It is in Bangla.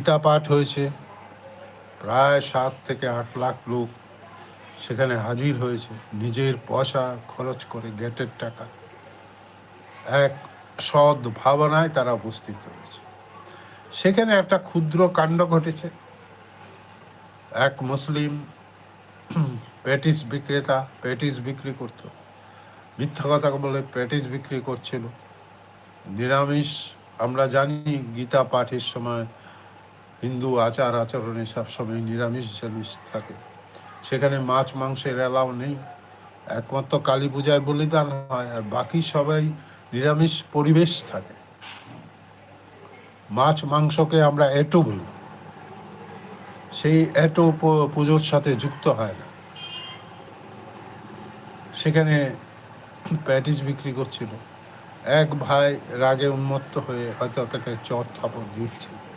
গীতা পাঠ হয়েছে। প্রায় সাত থেকে আট লাখ লোক সেখানে হাজির হয়েছে। নিজের পয়সা খরচ করে গেটের টাকা। এক সৎ ভাবনায় তারা উপস্থিত হয়েছে। সেখানে একটা ক্ষুদ্র কাণ্ড ঘটেছে। এক মুসলিম প্যাটিস বিক্রেতা প্যাটিস বিক্রি করত। মিথ্যা কথা বলে প্যাটিস বিক্রি করছিল। নিরামিষ, আমরা জানি গীতা পাঠের সময় হিন্দু আচার আচরণে সবসময় নিরামিষ জিনিস থাকে। সেখানে মাছ, মাংসের এলাও নেই। একমাত্র কালী পূজায় বলিদান হয় আর বাকি সবাই নিরামিষ পরিবেশ থাকে। মাছ, মাংসকে আমরা এটো বলি। সেই এটো পুজোর সাথে যুক্ত হয় না। সেখানে প্যাটিস বিক্রি করছিল। এক ভাই রাগে উন্মত্ত হয়ে হয়তো একটা চর থাপড় দিয়েছিল।